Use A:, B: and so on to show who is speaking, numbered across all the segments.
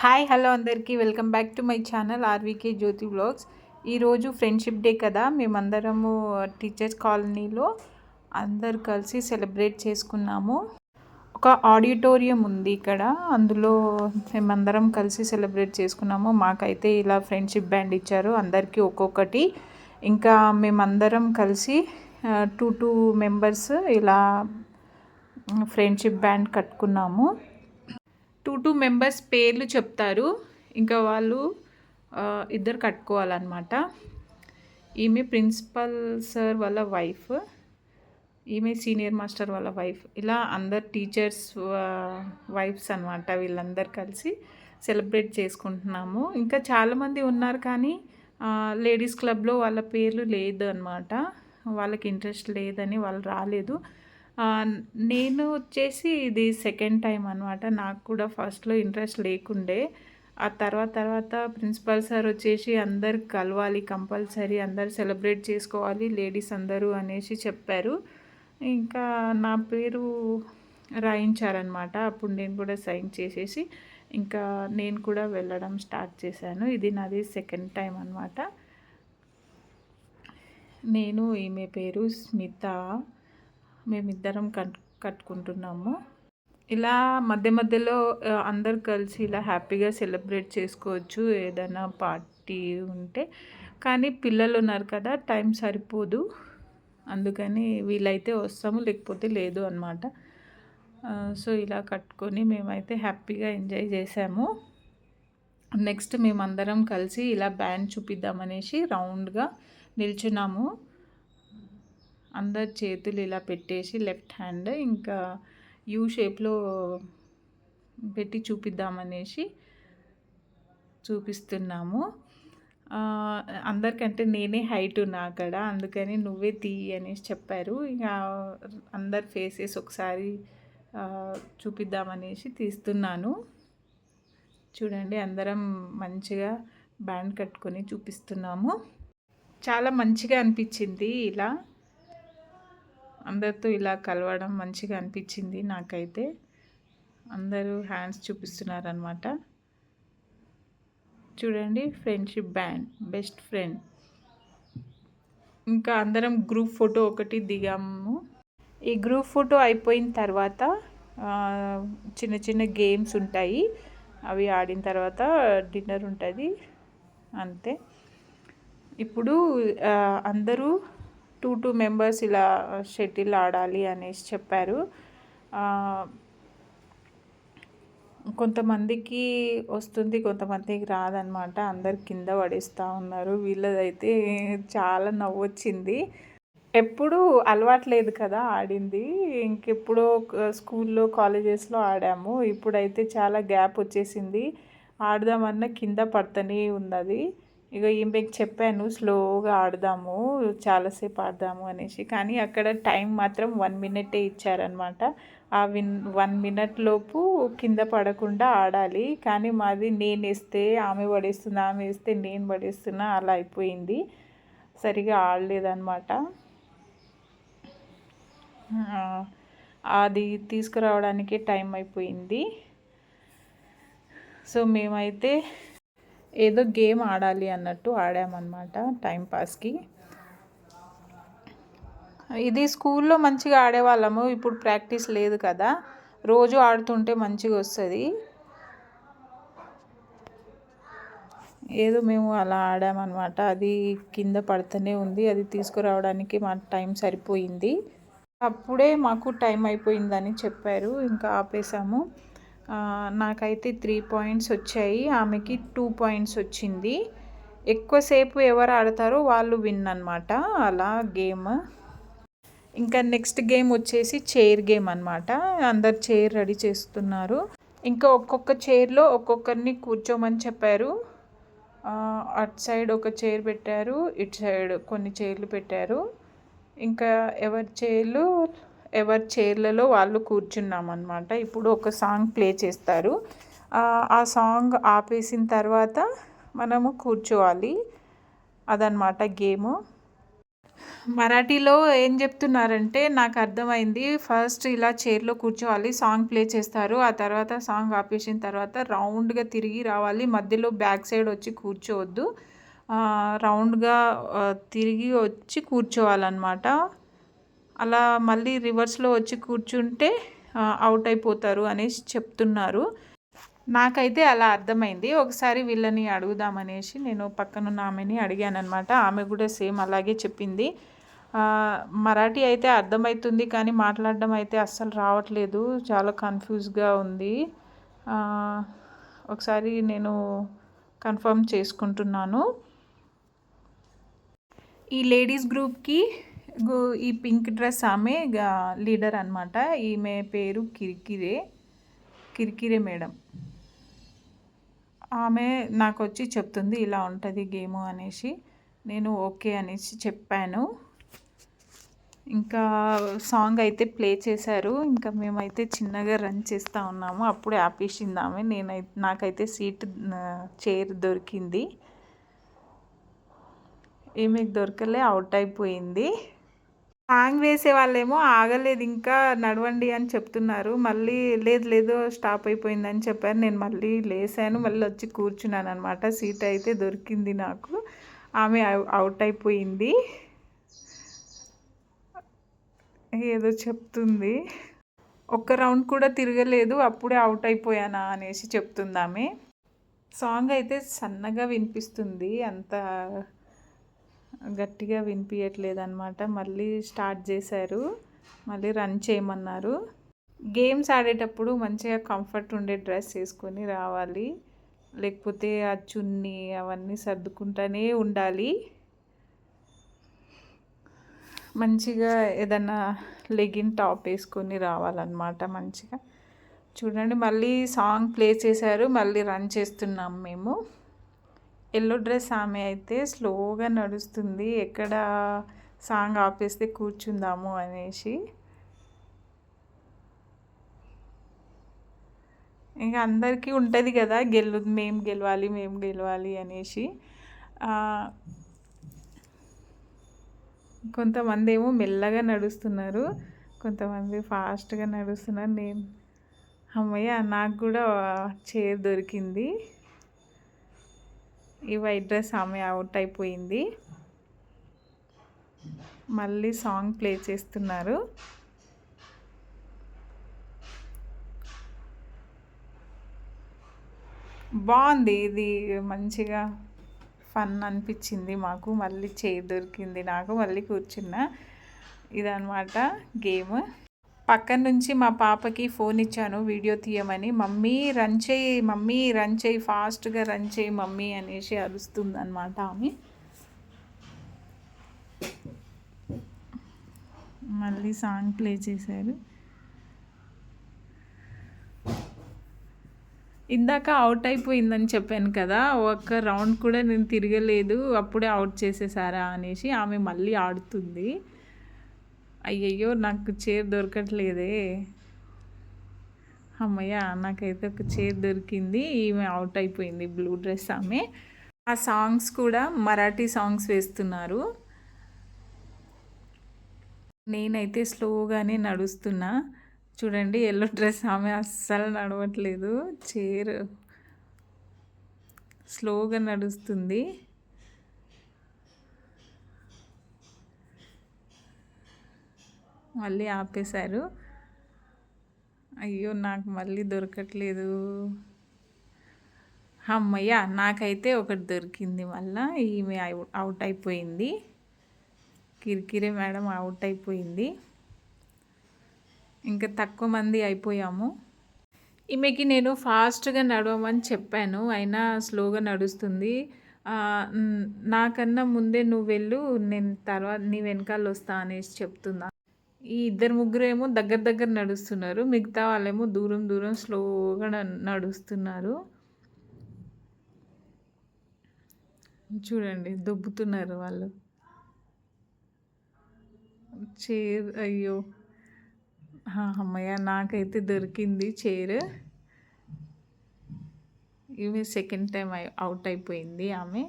A: Hi hello అందరికీ. Welcome back to my channel RVK Jyothi blogs ఈరోజు friendship day కదా. మేమందరము టీచర్స్ కాలనీలో అందరు కలిసి సెలబ్రేట్ చేసుకున్నాము. ఒక ఆడిటోరియం ఉంది ఇక్కడ. అందులో మేమందరం కలిసి సెలబ్రేట్ చేసుకున్నాము. మాకైతే ఇలా ఫ్రెండ్షిప్ బ్యాండ్ ఇచ్చారు అందరికీ ఒక్కొక్కటి. ఇంకా మేమందరం కలిసి టూ టూ మెంబర్స్ ఇలా ఫ్రెండ్షిప్ బ్యాండ్ కట్టుకున్నాము. టూ టూ మెంబర్స్ పేర్లు చెప్తారు. ఇంకా వాళ్ళు ఇద్దరు కట్టుకోవాలన్నమాట. ఈమె ప్రిన్సిపల్ సార్ వాళ్ళ వైఫ్. ఈమె సీనియర్ మాస్టర్ వాళ్ళ వైఫ్. ఇలా అందరు టీచర్స్ వైఫ్స్ అనమాట వీళ్ళందరు కలిసి సెలబ్రేట్ చేసుకుంటున్నాము. ఇంకా చాలామంది ఉన్నారు కానీ లేడీస్ క్లబ్లో వాళ్ళ పేర్లు లేదు అనమాట వాళ్ళకి ఇంట్రెస్ట్ లేదని వాళ్ళు రాలేదు. నేను వచ్చేసి ఇది సెకండ్ టైం అనమాట నాకు కూడా ఫస్ట్లో ఇంట్రెస్ట్ లేకుండే. ఆ తర్వాత తర్వాత ప్రిన్సిపల్ సార్ వచ్చేసి అందరు కలవాలి కంపల్సరీ అందరు సెలబ్రేట్ చేసుకోవాలి లేడీస్ అందరూ అనేసి చెప్పారు. ఇంకా నా పేరు రాయించారనమాట అప్పుడు నేను కూడా సైన్ చేసేసి ఇంకా నేను కూడా వెళ్ళడం స్టార్ట్ చేశాను. ఇది నాది సెకండ్ టైం అనమాట నేను ఈమె పేరు స్మిత. మేమిద్దరం కట్ కట్టుకుంటున్నాము. ఇలా మధ్య మధ్యలో అందరు కలిసి ఇలా హ్యాపీగా సెలబ్రేట్ చేసుకోవచ్చు ఏదైనా పార్టీ ఉంటే. కానీ పిల్లలు ఉన్నారు కదా టైం సరిపోదు. అందుకని వీలైతే వస్తాము లేకపోతే లేదు అనమాట సో ఇలా కట్టుకొని మేమైతే హ్యాపీగా ఎంజాయ్ చేసాము. నెక్స్ట్ మేమందరం కలిసి ఇలా బ్యాండ్ చూపిద్దామనేసి రౌండ్గా నిల్చున్నాము. అందరి చేతులు ఇలా పెట్టేసి లెఫ్ట్ హ్యాండ్ ఇంకా యూ షేప్లో పెట్టి చూపిద్దామనేసి చూపిస్తున్నాము. అందరికంటే నేనే హైట్ ఉన్నా అక్కడ అందుకని నువ్వే తీ అనేసి చెప్పారు. ఇంకా అందరి ఫేసెస్ ఒకసారి చూపిద్దామనేసి తీస్తున్నాను. చూడండి అందరం మంచిగా బ్యాండ్ కట్టుకొని చూపిస్తున్నాము. చాలా మంచిగా అనిపించింది ఇలా. అందరితో ఇలా కలవడం మంచిగా అనిపించింది నాకైతే. అందరూ హ్యాండ్స్ చూపిస్తున్నారనమాట చూడండి ఫ్రెండ్షిప్ బ్యాండ్ బెస్ట్ ఫ్రెండ్. ఇంకా అందరం గ్రూప్ ఫోటో ఒకటి దిగాము. ఈ గ్రూప్ ఫోటో అయిపోయిన తర్వాత చిన్న చిన్న గేమ్స్ ఉంటాయి. అవి ఆడిన తర్వాత డిన్నర్ ఉంటుంది. అంతే. ఇప్పుడు అందరూ టూ టూ మెంబర్స్ ఇలా షటిల్ ఆడాలి అనేసి చెప్పారు. కొంతమందికి వస్తుంది కొంతమందికి రాదనమాట అందరు కింద పడేస్తూ ఉన్నారు. వీళ్ళదైతే చాలా నవ్వు వచ్చింది ఎప్పుడు అలవాట్లేదు కదా ఆడింది. ఇంకెప్పుడో స్కూల్లో కాలేజెస్లో ఆడాము. ఇప్పుడైతే చాలా గ్యాప్ వచ్చేసింది. ఆడదామన్నా కింద పడతనే ఉంది అది ఇక ఈమెకి చెప్పాను స్లోగా ఆడదాము చాలాసేపు ఆడదాము అనేసి. కానీ అక్కడ టైం మాత్రం వన్ మినిటే ఇచ్చారనమాట. ఆ విన్ వన్ మినిట్ లోపు కింద పడకుండా ఆడాలి. కానీ మాది నేను వేస్తే ఆమె పడేస్తుంది ఆమె వేస్తే నేను పడేస్తున్నా అలా అయిపోయింది. సరిగా ఆడలేదనమాట. అది తీసుకురావడానికి టైం అయిపోయింది. సో మేమైతే ఏదో గేమ్ ఆడాలి అన్నట్టు ఆడామన్నమాట టైంపాస్కి ఇది స్కూల్లో మంచిగా ఆడేవాళ్ళము ఇప్పుడు ప్రాక్టీస్ లేదు కదా. రోజు ఆడుతుంటే మంచిగా వస్తుంది. ఏదో మేము అలా ఆడామన్నమాట. అది కింద పడుతూనే ఉంది అది తీసుకురావడానికి మా టైం సరిపోయింది. అప్పుడే మాకు టైం అయిపోయిందని చెప్పారు ఇంకా ఆపేసాము. నాకైతే త్రీ పాయింట్స్ వచ్చాయి. ఆమెకి టూ పాయింట్స్ వచ్చింది. ఎక్కువసేపు ఎవరు ఆడతారో వాళ్ళు విన్ అనమాట అలా గేమ్. ఇంకా నెక్స్ట్ గేమ్ వచ్చేసి చైర్ గేమ్ అనమాట అందరు చైర్ రెడీ చేస్తున్నారు. ఇంకా ఒక్కొక్క చైర్లో ఒక్కొక్కరిని కూర్చోమని చెప్పారు. అటు సైడ్ ఒక చైర్ పెట్టారు. ఇటు సైడ్ కొన్ని చైర్లు పెట్టారు. ఇంకా ఎవరి చైర్లు? ఎవరి చైర్లలో వాళ్ళు కూర్చున్నామన్నమాట. ఇప్పుడు ఒక సాంగ్ ప్లే చేస్తారు. ఆ సాంగ్ ఆపేసిన తర్వాత మనము కూర్చోవాలి. అదనమాట గేము. మరాఠీలో ఏం చెప్తున్నారంటే నాకు అర్థమైంది. ఫస్ట్ ఇలా చైర్లో కూర్చోవాలి సాంగ్ ప్లే చేస్తారు. ఆ తర్వాత సాంగ్ ఆపేసిన తర్వాత రౌండ్గా తిరిగి రావాలి. మధ్యలో బ్యాక్ సైడ్ వచ్చి కూర్చోవద్దు. రౌండ్గా తిరిగి వచ్చి కూర్చోవాలన్నమాట. అలా మళ్ళీ రివర్స్లో వచ్చి కూర్చుంటే అవుట్ అయిపోతారు అనేసి చెప్తున్నారు. నాకైతే అలా అర్థమైంది. ఒకసారి వీళ్ళని అడుగుదామనేసి నేను పక్కనున్న ఆమెని అడిగాను అనమాట ఆమె కూడా సేమ్ అలాగే చెప్పింది. మరాఠీ అయితే అర్థమవుతుంది కానీ మాట్లాడడం అయితే అస్సలు రావట్లేదు. చాలా కన్ఫ్యూజ్గా ఉంది. ఒకసారి నేను కన్ఫర్మ్ చేసుకుంటున్నాను. ఈ లేడీస్ గ్రూప్కి ఈ పింక్ డ్రెస్ ఆమె లీడర్ అనమాట ఈమె పేరు కిరికిరే కిరికిరే మేడం. ఆమె నాకు వచ్చి చెప్తుంది ఇలా ఉంటుంది గేమ్ అనేసి. నేను ఓకే అనేసి చెప్పాను. ఇంకా సాంగ్ అయితే ప్లే చేశారు. ఇంకా మేమైతే చిన్నగా రన్ చేస్తూ ఉన్నాము. అప్పుడే ఆపేసింది ఆమె. నేనైతే నాకైతే సీట్ చైర్ దొరికింది. ఈమెకి దొరకలే అవుట్ అయిపోయింది. సాంగ్ వేసే వాళ్ళేమో ఆగలేదు ఇంకా నడవండి అని చెప్తున్నారు. మళ్ళీ లేదు లేదు స్టాప్ అయిపోయిందని చెప్పారు. నేను మళ్ళీ లేసాను మళ్ళీ వచ్చి కూర్చున్నాను అనమాట సీట్ అయితే దొరికింది నాకు. ఆమె అవుట్ అయిపోయింది. ఏదో చెప్తుంది. ఒక్క రౌండ్ కూడా తిరగలేదు అప్పుడే అవుట్ అయిపోయానా అనేసి చెప్తుంది ఆమె. సాంగ్ అయితే సన్నగా వినిపిస్తుంది అంత గట్టిగా వినిపించట్లేదు అనమాట మళ్ళీ స్టార్ట్ చేశారు. మళ్ళీ రన్ చేయమన్నారు. గేమ్స్ ఆడేటప్పుడు మంచిగా కంఫర్ట్ ఉండే డ్రెస్ వేసుకొని రావాలి. లేకపోతే ఆ చున్నీ అవన్నీ సర్దుకుంటూనే ఉండాలి. మంచిగా ఏదన్నా లెగిన్ టాప్ వేసుకొని రావాలన్నమాట మంచిగా. చూడండి మళ్ళీ సాంగ్ ప్లే చేశారు. మళ్ళీ రన్ చేస్తున్నాం మేము. ఎల్లో డ్రెస్ ఆమె అయితే స్లోగా నడుస్తుంది. ఎక్కడ సాంగ్ ఆపేస్తే కూర్చుందాము అనేసి. ఇంకా అందరికీ ఉంటుంది కదా గెలు మేము గెలవాలి మేము గెలవాలి అనేసి. కొంతమంది ఏమో మెల్లగా నడుస్తున్నారు కొంతమంది ఫాస్ట్గా నడుస్తున్నారు. నేను అమ్మయ్య నాకు కూడా చైర్ దొరికింది. ఈ వైట్ డ్రెస్ ఆమె అవుట్ అయిపోయింది. మళ్ళీ సాంగ్ ప్లే చేస్తున్నారు. బాగుంది. ఇది మంచిగా ఫన్ అనిపించింది మాకు. మళ్ళీ చేయి దొరికింది నాకు. మళ్ళీ కూర్చున్నా. ఇదనమాట గేమ్ పక్కన నుంచి మా పాపకి ఫోన్ ఇచ్చాను వీడియో తీయమని. మమ్మీ రన్ చేయి మమ్మీ రన్ చేయి ఫాస్ట్గా రన్ చేయి మమ్మీ అనేసి అరుస్తుంది అనమాట ఆమె. మళ్ళీ సాంగ్ ప్లే చేశారు. ఇందాక అవుట్ అయిపోయిందని చెప్పాను కదా ఒక్క రౌండ్ కూడా నేను తిరగలేదు అప్పుడే అవుట్ చేసేసారా అనేసి ఆమె మళ్ళీ ఆడుతుంది. అయ్యయ్యో నాకు చైర్ దొరకట్లేదే. అమ్మయ్య నాకైతే ఒక చైర్ దొరికింది ఈమె అవుట్ అయిపోయింది బ్లూ డ్రెస్ ఆమె. ఆ సాంగ్స్ కూడా మరాఠీ సాంగ్స్ వేస్తున్నారు. నేనైతే స్లోగానే నడుస్తున్నా. చూడండి ఎల్లో డ్రెస్ ఆమె అస్సలు నడవట్లేదు. చైర్ స్లోగా నడుస్తుంది. మళ్ళీ ఆపేశారు. అయ్యో నాకు మళ్ళీ దొరకట్లేదు. అమ్మయ్య నాకైతే ఒకటి దొరికింది మళ్ళా. ఈమె అవుట్ అయిపోయింది. కిరికిరే మేడం అవుట్ అయిపోయింది. ఇంకా తక్కువ మంది అయిపోయాము. ఈమెకి నేను ఫాస్ట్గా నడవమని చెప్పాను. అయినా స్లోగా నడుస్తుంది. నాకన్నా ముందే నువ్వు వెళ్ళు నేను తర్వాత నీ వెనకాల వస్తా అనేసి చెప్తున్నా. ఈ ఇద్దరు ముగ్గురు ఏమో దగ్గర దగ్గర నడుస్తున్నారు. మిగతా వాళ్ళేమో దూరం దూరం స్లోగా నడుస్తున్నారు. చూడండి దొబ్బుతున్నారు వాళ్ళు. చైర్ అయ్యో. అమ్మయ్య నాకైతే దొరికింది చైర్. ఈమె సెకండ్ టైం అవుట్ అయిపోయింది ఆమె.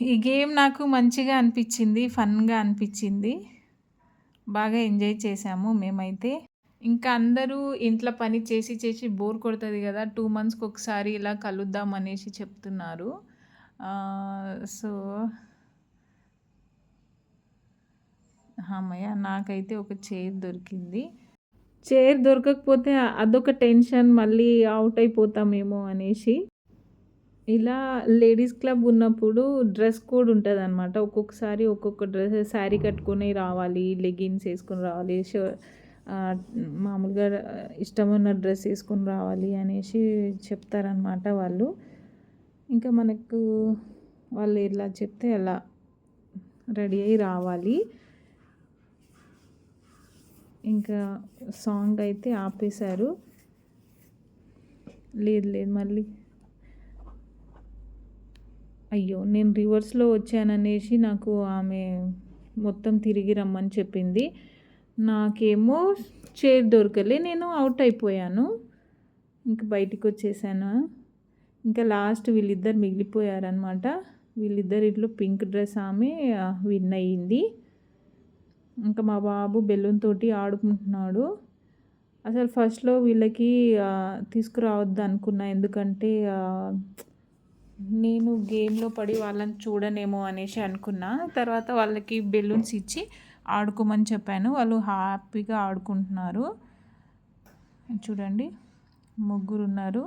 A: ఈ గేమ్ నాకు మంచిగా అనిపించింది ఫన్గా అనిపించింది. బాగా ఎంజాయ్ చేసాము మేమైతే. ఇంకా అందరూ ఇంట్లో పని చేసి చేసి బోర్ కొడుతుంది కదా టూ మంత్స్కి ఒకసారి ఇలా కలుద్దాం అనేసి చెప్తున్నారు. సో అమ్మయ్య నాకైతే ఒక చైర్ దొరికింది. చైర్ దొరకకపోతే అదొక టెన్షన్ మళ్ళీ అవుట్ అయిపోతామేమో అనేసి. ఇలా లేడీస్ క్లబ్ ఉన్నప్పుడు డ్రెస్ కోడ్ ఉంటుంది అనమాట ఒక్కొక్కసారి ఒక్కొక్క డ్రెస్ శారీ కట్టుకుని రావాలి లెగిన్స్ వేసుకొని రావాలి షో మామూలుగా ఇష్టమైన డ్రెస్ వేసుకుని రావాలి అనేసి చెప్తారనమాట వాళ్ళు. ఇంకా మనకు వాళ్ళు ఎలా చెప్తే అలా రెడీ అయ్యి రావాలి. ఇంకా సాంగ్ అయితే ఆపేశారు. లేదు లేదు మళ్ళీ అయ్యో నేను రివర్స్లో వచ్చాననేసి నాకు ఆమె మొత్తం తిరిగి రమ్మని చెప్పింది. నాకేమో చైర్ దొరకలే నేను అవుట్ అయిపోయాను. ఇంకా బయటికి వచ్చేసాను? ఇంకా లాస్ట్ వీళ్ళిద్దరు మిగిలిపోయారనమాట వీళ్ళిద్దరిట్లో పింక్ డ్రెస్ ఆమె విన్ అయ్యింది. ఇంకా మా బాబు బెలూన్ తోటి ఆడుకుంటున్నాడు. అసలు ఫస్ట్లో వీళ్ళకి తీసుకురావద్దు అనుకున్నా ఎందుకంటే నేను గేమ్లో పడి వాళ్ళని చూడనేమో అనేసి అనుకున్నా. తర్వాత వాళ్ళకి బెలూన్స్ ఇచ్చి ఆడుకోమని చెప్పాను. వాళ్ళు హ్యాపీగా ఆడుకుంటున్నారు. చూడండి ముగ్గురు ఉన్నారు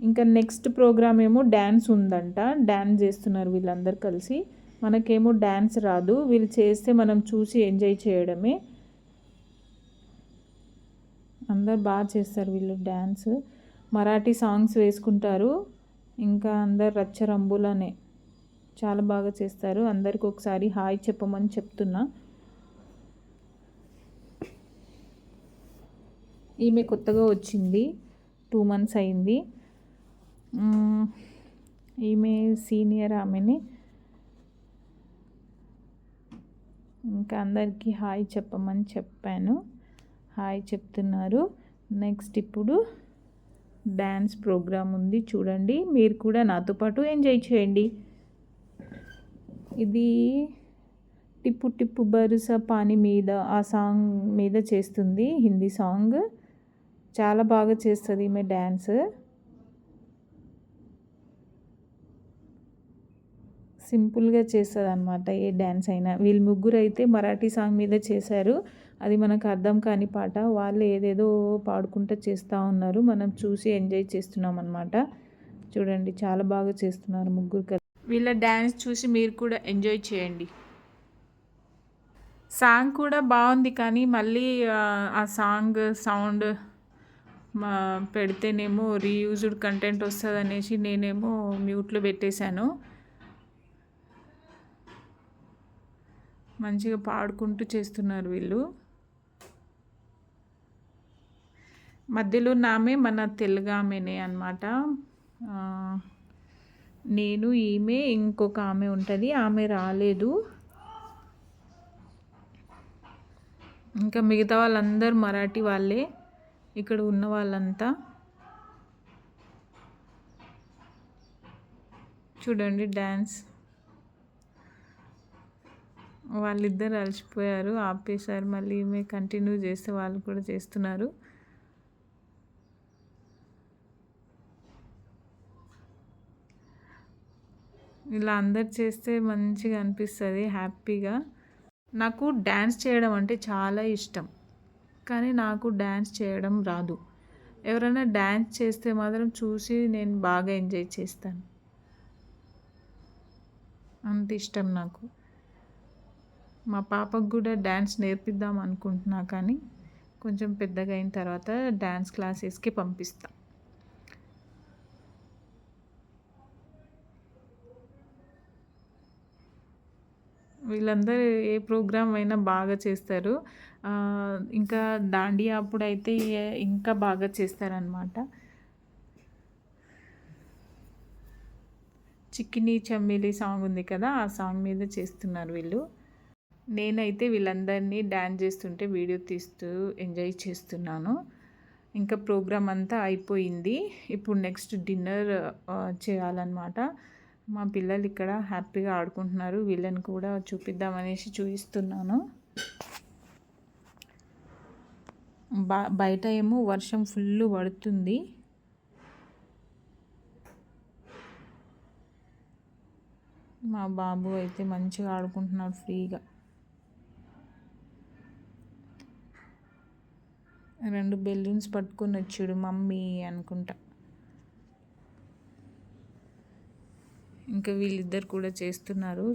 A: ఇంకా నెక్స్ట్ ప్రోగ్రామ్ ఏమో డ్యాన్స్ ఉందంట. డ్యాన్స్ చేస్తున్నారు వీళ్ళందరూ కలిసి. మనకేమో డ్యాన్స్ రాదు. వీళ్ళు చేస్తే మనం చూసి ఎంజాయ్ చేయడమే. అందరు బాగా చేస్తారు వీళ్ళు డ్యాన్స్ మరాఠీ సాంగ్స్ వేసుకుంటారు. ఇంకా అందరు రచ్చ రంబులనే చాలా బాగా చేస్తారు. అందరికి ఒకసారి హాయ్ చెప్పమని చెప్తున్నా. ఈమె కొత్తగా వచ్చింది. టూ మంత్స్ అయింది. ఈమె సీనియర్ ఆమెని. ఇంకా అందరికీ హాయ్ చెప్పమని చెప్పాను. హాయ్ చెప్తున్నారు. నెక్స్ట్ ఇప్పుడు డ్యాన్స్ ప్రోగ్రామ్ ఉంది చూడండి. మీరు కూడా నాతో పాటు ఎంజాయ్ చేయండి. ఇది టిప్పు టిప్పు బరుస పాని మీద ఆ సాంగ్ మీద చేస్తుంది హిందీ సాంగ్. చాలా బాగా చేస్తుంది ఈమె డ్యాన్స్ సింపుల్గా చేస్తుంది అనమాట ఏ డ్యాన్స్ అయినా. వీళ్ళు ముగ్గురు అయితే మరాఠీ సాంగ్ మీద చేశారు. అది మనకు అర్థం కాని పాట. వాళ్ళు ఏదేదో పాడుకుంటూ చేస్తూ ఉన్నారు. మనం చూసి ఎంజాయ్ చేస్తున్నాం అనమాట చూడండి చాలా బాగా చేస్తున్నారు ముగ్గురు వీళ్ళ డ్యాన్స్ చూసి మీరు కూడా ఎంజాయ్ చేయండి. సాంగ్ కూడా బాగుంది కానీ మళ్ళీ ఆ సాంగ్ సౌండ్ పెడితేనేమో రీయూజ్డ్ కంటెంట్ వస్తుంది అనేసి నేనేమో మ్యూట్లో పెట్టేశాను. మంచిగా పాడుకుంటూ చేస్తున్నారు వీళ్ళు. మధ్యలో నామే మన తెలుగు ఆమెనే అనమాట నేను ఈమె ఇంకొక ఆమె ఉంటుంది. ఆమె రాలేదు. ఇంకా మిగతా వాళ్ళందరూ మరాఠీ వాళ్ళే. ఇక్కడ ఉన్న వాళ్ళంతా చూడండి డ్యాన్స్ వాళ్ళిద్దరు అలసిపోయారు ఆపేశారు. మళ్ళీ ఈమె కంటిన్యూ చేస్తే వాళ్ళు కూడా చేస్తున్నారు. ఇలా అందరు చేస్తే మంచిగా అనిపిస్తుంది హ్యాపీగా. నాకు డ్యాన్స్ చేయడం అంటే చాలా ఇష్టం కానీ నాకు డ్యాన్స్ చేయడం రాదు. ఎవరైనా డ్యాన్స్ చేస్తే మాత్రం చూసి నేను బాగా ఎంజాయ్ చేస్తాను. అంత ఇష్టం నాకు. మా పాపకు కూడా డ్యాన్స్ నేర్పిద్దాం అనుకుంటున్నా కానీ కొంచెం పెద్దగా అయిన తర్వాత డ్యాన్స్ క్లాసెస్కి పంపిస్తాను వీళ్ళందరూ ఏ ప్రోగ్రామ్ అయినా బాగా చేస్తారు. ఇంకా దాండియా అప్పుడైతే ఇంకా బాగా చేస్తారనమాట చిక్కిని చమ్మిలి సాంగ్ ఉంది కదా ఆ సాంగ్ మీద చేస్తున్నారు వీళ్ళు. నేనైతే వీళ్ళందరినీ డ్యాన్స్ చేస్తుంటే వీడియో తీస్తూ ఎంజాయ్ చేస్తున్నాను. ఇంకా ప్రోగ్రామ్ అంతా అయిపోయింది. ఇప్పుడు నెక్స్ట్ డిన్నర్ చేయాలన్నమాట. మా పిల్లలు ఇక్కడ హ్యాపీగా ఆడుకుంటున్నారు. వీళ్ళని కూడా చూపిద్దామనేసి చూపిస్తున్నాను బయట ఏమో వర్షం ఫుల్ పడుతుంది. మా బాబు అయితే మంచిగా ఆడుకుంటున్నాడు ఫ్రీగా. రెండు బెలూన్స్ పట్టుకొని వచ్చాడు మమ్మీ అనుకుంటా. ఇంకా వీళ్ళిద్దరు కూడా చేస్తున్నారు.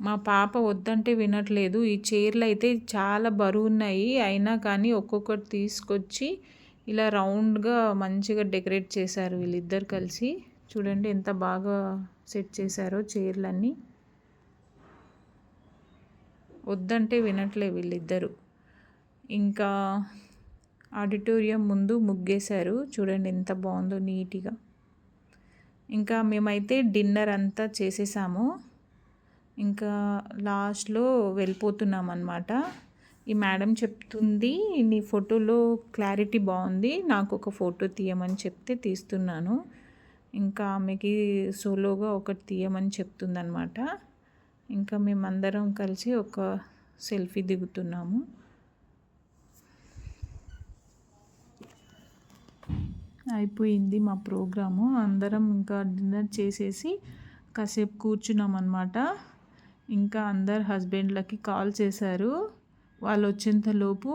A: మా పాప వద్దంటే వినట్లేదు. ఈ చీరలు అయితే చాలా బరువు ఉన్నాయి అయినా కానీ ఒక్కొక్కటి తీసుకొచ్చి ఇలా రౌండ్గా మంచిగా డెకరేట్ చేశారు వీళ్ళిద్దరు కలిసి. చూడండి ఎంత బాగా సెట్ చేశారో చీరలన్నీ. వద్దంటే వినట్లే వీళ్ళిద్దరు. ఇంకా ఆడిటోరియం ముందు ముగ్గేశారు. చూడండి ఎంత బాగుందో నీట్గా. ఇంకా మేమైతే డిన్నర్ అంతా చేసేసాము. ఇంకా లాస్ట్లో వెళ్ళిపోతున్నాం అనమాట ఈ మేడం చెప్తుంది నీ ఫోటోలో క్లారిటీ బాగుంది నాకు ఒక ఫోటో తీయమని చెప్తే తీస్తున్నాను. ఇంకా ఆమెకి సోలోగా ఒకటి తీయమని చెప్తుందనమాట ఇంకా మేమందరం కలిసి ఒక సెల్ఫీ దిగుతున్నాము. అయిపోయింది మా ప్రోగ్రాము. అందరం ఇంకా డిన్నర్ చేసేసి కాసేపు కూర్చున్నాం అనమాట ఇంకా అందరు హస్బెండ్లకి కాల్ చేశారు. వాళ్ళు వచ్చేంతలోపు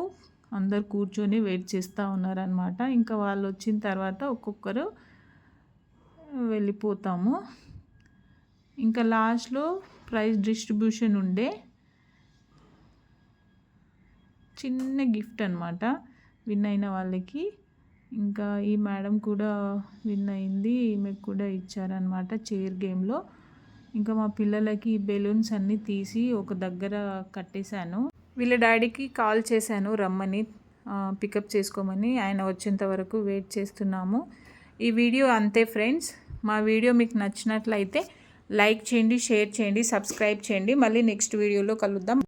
A: అందరు కూర్చొని వెయిట్ చేస్తూ ఉన్నారనమాట ఇంకా వాళ్ళు వచ్చిన తర్వాత ఒక్కొక్కరు వెళ్ళిపోతాము. ఇంకా లాస్ట్లో ప్రైజ్ డిస్ట్రిబ్యూషన్ ఉండే చిన్న గిఫ్ట్ అనమాట విన్ అయిన వాళ్ళకి ఇంకా ఈ మేడం కూడా విన్ అయింది ఈమెకు కూడా ఇచ్చారనమాట చైర్ గేమ్లో. ఇంకా మా పిల్లలకి బెలూన్స్ అన్నీ తీసి ఒక దగ్గర కట్టేశాను. వీళ్ళ డాడీకి కాల్ చేశాను రమ్మని పికప్ చేసుకోమని. ఆయన వచ్చేంత వరకు వెయిట్ చేస్తున్నాము. ఈ వీడియో అంతే ఫ్రెండ్స్. మా వీడియో మీకు నచ్చినట్లయితే లైక్ చేయండి షేర్ చేయండి సబ్స్క్రైబ్ చేయండి. మళ్ళీ నెక్స్ట్ వీడియోలో కలుద్దాం.